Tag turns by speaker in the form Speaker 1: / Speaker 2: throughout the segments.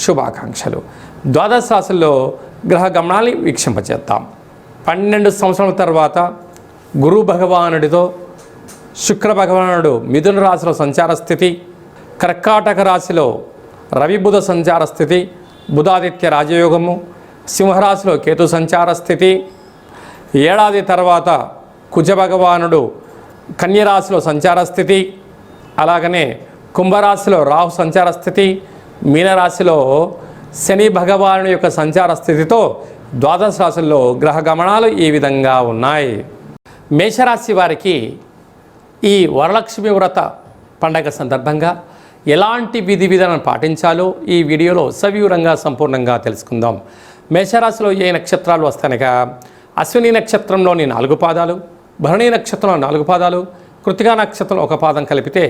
Speaker 1: శుభాకాంక్షలు. ద్వాదశ రాశుల్లో గ్రహ గమనాన్ని వీక్షింపచేద్దాం. పన్నెండు సంవత్సరాల తర్వాత గురు భగవానుడితో శుక్ర భగవానుడు మిథున రాశిలో సంచార స్థితి కర్కాటక రాశిలో రవిబుధ సంచార స్థితి బుధాదిత్య రాజయోగము సింహరాశిలో కేతు సంచార స్థితి ఏడాది తర్వాత కుజ భగవానుడు కన్యరాశిలో సంచార స్థితి అలాగనే కుంభరాశిలో రాహు సంచార స్థితి మీనరాశిలో శని భగవాను యొక్క సంచార స్థితితో ద్వాదశ రాశుల్లో గ్రహ గమనాలు ఈ విధంగా ఉన్నాయి. మేషరాశి వారికి ఈ వరలక్ష్మి వ్రత పండగ సందర్భంగా ఎలాంటి విధి విధానం పాటించాలో ఈ వీడియోలో సవివరంగా సంపూర్ణంగా తెలుసుకుందాం. మేషరాశిలో ఏ నక్షత్రాలు వస్తానగా అశ్విని నక్షత్రంలోని నాలుగు పాదాలు భరణి నక్షత్రంలో నాలుగు పాదాలు కృతికా నక్షత్రం ఒక పాదం కలిపితే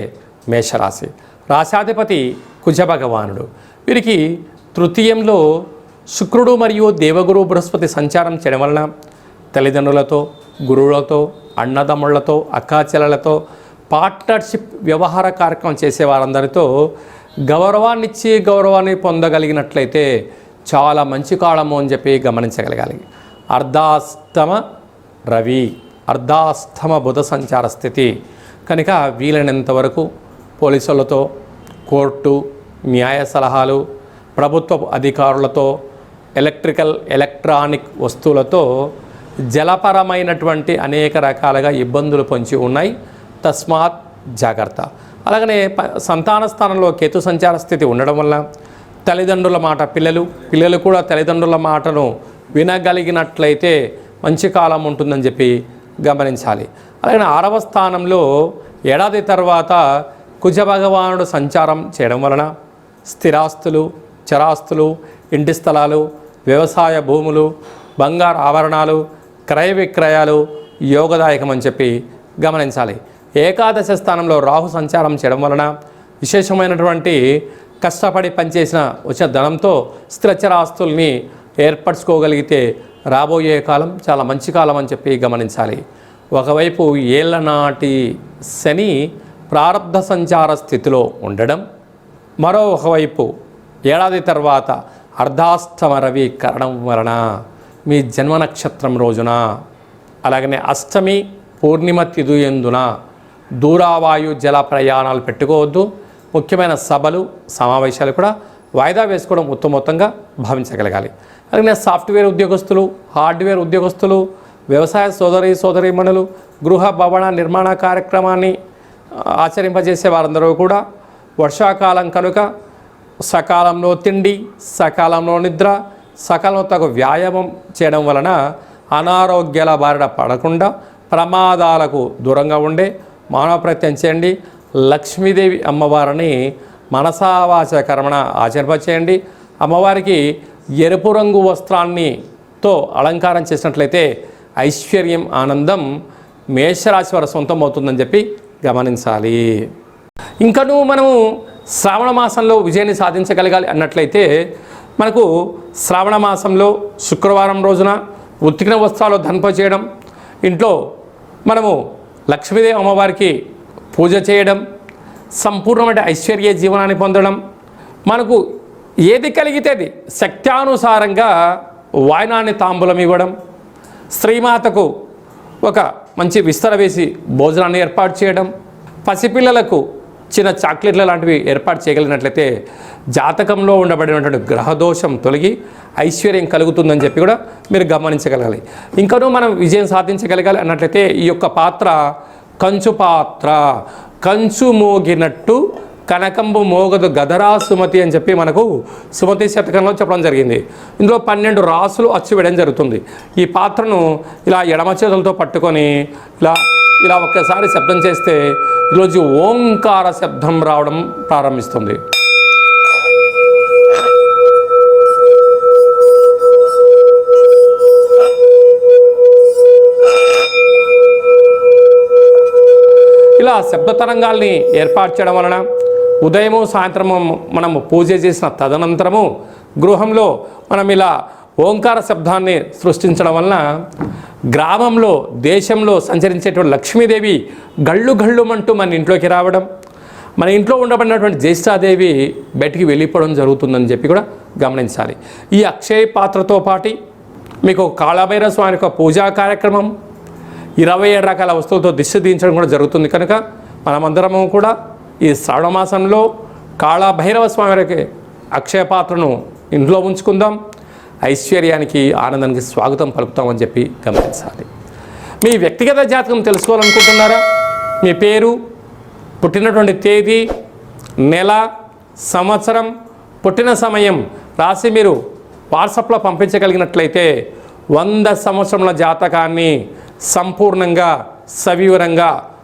Speaker 1: మేషరాశి. రాశాధిపతి కుజభగవానుడు. వీరికి తృతీయంలో శుక్రుడు మరియు దేవగురు బృహస్పతి సంచారం చేయడం వలన తల్లిదండ్రులతో గురువులతో అన్నదమ్ముళ్ళతో అక్కాచెల్లెలతో పార్ట్నర్షిప్ వ్యవహార కార్యక్రమం చేసే వారందరితో గౌరవాన్నిచ్చి గౌరవాన్ని పొందగలిగినట్లయితే చాలా మంచి కాలము అని చెప్పి గమనించగలగాలి. అర్ధాస్తమ రవి అర్ధాస్తమ బుధ సంచార స్థితి. కనుక వీలైనంత వరకు పోలీసులతో కోర్టు న్యాయ సలహాలు ప్రభుత్వ అధికారులతో ఎలక్ట్రికల్ ఎలక్ట్రానిక్ వస్తువులతో జలపరమైనటువంటి అనేక రకాలుగా ఇబ్బందులు పొంచి ఉన్నాయి. తస్మాత్ జాగ్రత్త. అలాగనే సంతాన స్థానంలో కేతు సంచార స్థితి ఉండడం వల్ల తల్లిదండ్రుల మాట పిల్లలు పిల్లలు కూడా తల్లిదండ్రుల మాటను వినగలిగినట్లయితే మంచి కాలం ఉంటుందని చెప్పి గమనించాలి. అలాగే ఆరవ స్థానంలో ఏడాది తర్వాత కుజ భగవానుడు సంచారం చేయడం వలన స్థిరాస్తులు చరాస్తులు ఇంటి స్థలాలు వ్యవసాయ భూములు బంగారు ఆభరణాలు క్రయ విక్రయాలు యోగదాయకమని చెప్పి గమనించాలి. ఏకాదశ స్థానంలో రాహు సంచారం చేయడం వలన విశేషమైనటువంటి కష్టపడి పనిచేసిన వచ్చిన ధనంతో స్థిరచరాస్తుల్ని ఏర్పరచుకోగలిగితే రాబోయే కాలం చాలా మంచి కాలం అని చెప్పి గమనించాలి. ఒకవైపు ఏళ్ళ నాటి శని ప్రారంధ సంచార స్థితిలో ఉండడం. మరో ఒకవైపు ఏడాది తర్వాత అర్ధాష్టమ రవి కరణం వలన మీ జన్మ నక్షత్రం రోజున అలాగనే అష్టమి పూర్ణిమ తిథు ఎందున దూరావాయు జల ప్రయాణాలు పెట్టుకోవద్దు. ముఖ్యమైన సభలు సమావేశాలు కూడా వాయిదా వేసుకోవడం ఉత్తమోత్తంగా భావించగలగాలి. అలాగే సాఫ్ట్వేర్ ఉద్యోగస్తులు హార్డ్వేర్ ఉద్యోగస్తులు వ్యవసాయ సోదరి సోదరీమణులు గృహ భవన నిర్మాణ కార్యక్రమాన్ని ఆచరింపజేసే వారందరూ కూడా వర్షాకాలం కనుక సకాలంలో తిండి సకాలంలో నిద్ర సకాలంలో తగు వ్యాయామం చేయడం వలన అనారోగ్యాల బారిన పడకుండా ప్రమాదాలకు దూరంగా ఉండే మానవ ప్రయత్నం చేయండి. లక్ష్మీదేవి అమ్మవారిని మనసావాచ కర్మణ ఆచరింపచేయండి. అమ్మవారికి ఎరుపు రంగు వస్త్రాన్నితో అలంకారం చేసినట్లయితే ఐశ్వర్యం ఆనందం మేషరాశి వారి సొంతం అవుతుందని చెప్పి గమనించాలి. ఇంకను మనము శ్రావణ మాసంలో విజయాన్ని సాధించగలగాలి అన్నట్లయితే మనకు శ్రావణ మాసంలో శుక్రవారం రోజున ఉతికిన వస్త్రాలు ధన్ప చేయడం ఇంట్లో మనము లక్ష్మీదేవి అమ్మవారికి పూజ చేయడం సంపూర్ణమైన ఐశ్వర్య జీవనాన్ని పొందడం మనకు ఏది కలిగితే అది శక్త్యానుసారంగా వాయనాన్ని తాంబూలం ఇవ్వడం స్త్రీమాతకు ఒక మంచి విస్తర వేసి భోజనాన్ని ఏర్పాటు చేయడం పసిపిల్లలకు చిన్న చాక్లెట్ల లాంటివి ఏర్పాటు చేయగలిగినట్లయితే జాతకంలో ఉండబడినటువంటి గ్రహదోషం తొలగి ఐశ్వర్యం కలుగుతుందని చెప్పి కూడా మీరు గమనించగలగాలి. ఇంకనూ మనం విజయం సాధించగలగాలి అన్నట్లయితే ఈ యొక్క పాత్ర కంచు పాత్ర కంచు మోగినట్టు కనకంబు మోగదు గదరా సుమతి అని చెప్పి మనకు సుమతి శతకంలో చెప్పడం జరిగింది. ఇందులో పన్నెండు రాసులు అచ్చు వేయడం జరుగుతుంది. ఈ పాత్రను ఇలా ఎడమ చేతులతో పట్టుకొని ఇలా ఇలా ఒక్కసారి శబ్దం చేస్తే ఈరోజు ఓంకార శబ్దం రావడం ప్రారంభిస్తుంది. ఇలా శబ్ద తరంగాల్ని ఏర్పాటు చేయడం వలన ఉదయము సాయంత్రము మనము పూజ చేసిన తదనంతరము గృహంలో మనం ఇలా ఓంకార శబ్దాన్ని సృష్టించడం వలన గ్రామంలో దేశంలో సంచరించేటువంటి లక్ష్మీదేవి గళ్ళు గళ్ళుమంటూ మన ఇంట్లోకి రావడం మన ఇంట్లో ఉండబడినటువంటి జ్యేష్ఠాదేవి బయటికి వెళ్ళిపోవడం జరుగుతుందని చెప్పి కూడా గమనించాలి. ఈ అక్షయ పాత్రతో పాటి మీకు కాళభైరవ స్వామి యొక్క పూజా కార్యక్రమం ఇరవై ఏడు రకాల వస్తువులతో దిష్టి దించడం కూడా జరుగుతుంది కనుక మనమందరము కూడా ఈ శ్రావణమాసంలో కాళభైరవ స్వామి వారికి ఇంట్లో ఉంచుకుందాం. ఐశ్వర్యానికి ఆనందానికి స్వాగతం పలుకుతామని చెప్పి గమనించాలి. మీ వ్యక్తిగత జాతకం తెలుసుకోవాలనుకుంటున్నారా? మీ పేరు పుట్టినటువంటి తేదీ నెల సంవత్సరం పుట్టిన సమయం రాసి మీరు వాట్సాప్లో పంపించగలిగినట్లయితే వంద సంవత్సరముల జాతకాన్ని సంపూర్ణంగా సవివరంగా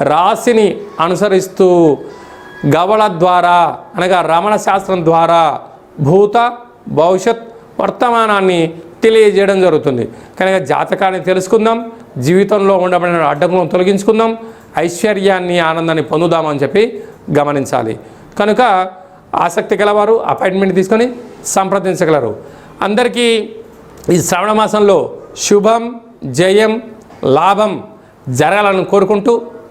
Speaker 1: రాశిని అనుసరిస్తూ గవళ ద్వారా అనగా రమణ శాస్త్రం ద్వారా భూత భవిష్యత్ వర్తమానాన్ని తెలియజేయడం జరుగుతుంది. కనుక జాతకాన్ని తెలుసుకుందాం జీవితంలో ఉండబడిన అడ్డంకులను తొలగించుకుందాం ఐశ్వర్యాన్ని ఆనందాన్ని పొందుదామని చెప్పి గమనించాలి. కనుక ఆసక్తి గలవారు అపాయింట్మెంట్ తీసుకొని సంప్రదించగలరు. అందరికీ ఈ శ్రావణ మాసంలో శుభం జయం లాభం జరగాలని కోరుకుంటూ